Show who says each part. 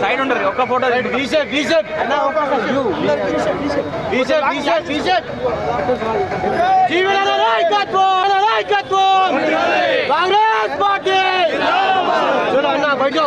Speaker 1: Side ఉండరు ఒక photo BJP BJP BJP BJP BJP Congress party. అన్న బయట